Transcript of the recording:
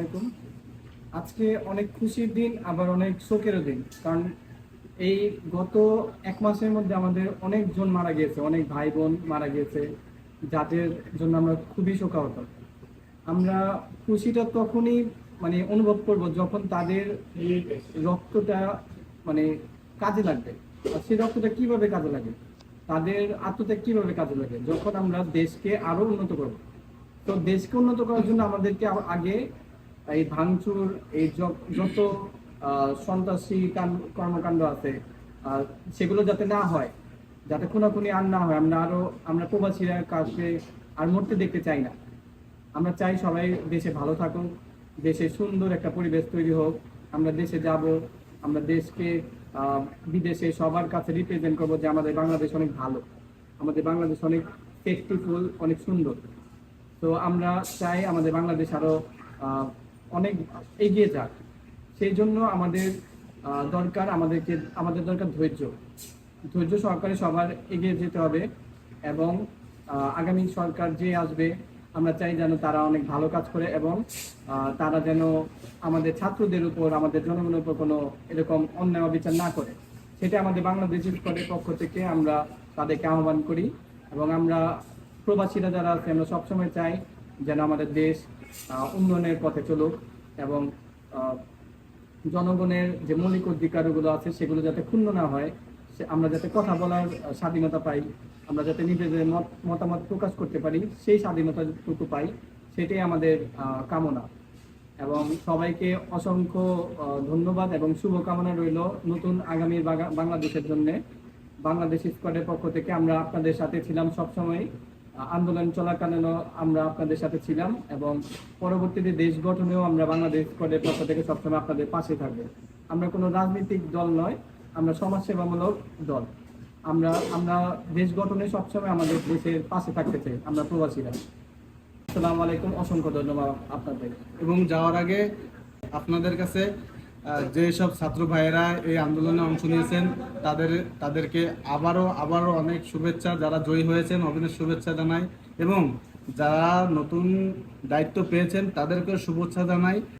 আলাইকুম। আজকে অনেক খুশির দিন, আবার অনেক শোকেরও দিন। কারণ এই গত এক মাসের মধ্যে আমাদের অনেকজন মারা গিয়েছে, অনেক ভাই বোন মারা গিয়েছে, যাদের জন্য আমরা খুবই শোকাহত। আমরা খুশিটা তখনই মানে অনুভব করব যখন তাদের রক্তটা মানে কাজে লাগবে। আর সেই রক্তটা কীভাবে কাজে লাগে? তাদের আত্মত্যাগ কীভাবে কাজে লাগে? যখন আমরা দেশকে আরও উন্নত করব। তো দেশকে উন্নত করার জন্য আমাদেরকে আগে এই ভাঙচুর এই যত সন্ত্রাসী কর্মকাণ্ড আছে সেগুলো যাতে না হয় যাতে খুনাখুনি আর না হয় আমরা আরও আমরা প্রবাসীরা কাছে আর মরতে দেখতে চাই না। আমরা চাই সবাই দেশে ভালো থাকুক দেশে সুন্দর একটা পরিবেশ তৈরি হোক আমরা দেশে যাব আমরা দেশকে বিদেশে সবার কাছে রিপ্রেজেন্ট করব যে আমাদের বাংলাদেশ অনেক ভালো আমাদের বাংলাদেশ অনেক সেফটিফুল অনেক সুন্দর। তো আমরা চাই আমাদের বাংলাদেশ আরও আহ, অনেক এগিয়ে যাক। সেই জন্য আমাদের দরকার আমাদেরকে, আমাদের দরকার ধৈর্য। ধৈর্য সহকারে সবার এগিয়ে যেতে হবে এবং আগামী সরকার যে আসবে, আমরা চাই যেন তারা অনেক ভালো কাজ করে এবং তারা যেন আমাদের ছাত্রদের উপর, আমাদের জনগণের উপর কোনো এরকম অন্যায় অবিচার না করে। সেটা আমাদের বাংলাদেশ স্কোয়াডের পক্ষ থেকে আমরা তাদেরকে আহ্বান করি এবং আমরা প্রবাসীরা যারা আছে, আমরা সবসময় চাই যেন আমাদের দেশ উন্নয়নের পথে চলুক এবং জনগণের যে মৌলিক অধিকারগুলো আছে সেগুলো যাতে ক্ষুণ্ণ না হয়, সে- আমরা যাতে কথা বলার স্বাধীনতা পাই, আমরা যাতে নিজেদের মত, মতামত প্রকাশ করতে পারি, সেই স্বাধীনতাটুকু পাই, সেটাই আমাদের কামনা। এবং সবাইকে অসংখ্য ধন্যবাদ এবং শুভকামনা রইল নতুন আগামী বাংলাদেশের জন্য। বাংলাদেশ স্কোয়াডের পক্ষ থেকে আমরা আপনাদের সাথে ছিলাম সবসময় আন্দোলন চলাকালীনও আমরা আপনাদের সাথে ছিলাম এবং পরবর্তীতে দেশ গঠনেও আমরা বাংলাদেশ স্কোয়াডের পক্ষ থেকে সবসময় আপনাদের পাশে থাকব। আমরা কোনো রাজনৈতিক দল নয়, আমরা সমাজসেবামূলক দল। আমরা আমরা দেশ গঠনে সবসময় আমাদের দেশের পাশে থাকতে চাই, আমরা প্রবাসীরা। আসসালামু আলাইকুম, অসংখ্য ধন্যবাদ আপনাদের। এবং যাওয়ার আগে আপনাদের কাছে যেসব ছাত্র ভাইয়েরা এই আন্দোলনে অংশ নিয়েছেন, তাদের, তাদেরকে আবারও আবারও অনেক শুভেচ্ছা, যারা জয়ী হয়েছেন, অভিনয় শুভেচ্ছা জানাই এবং যারা নতুন দায়িত্ব পেয়েছেন তাদেরকে শুভেচ্ছা জানাই।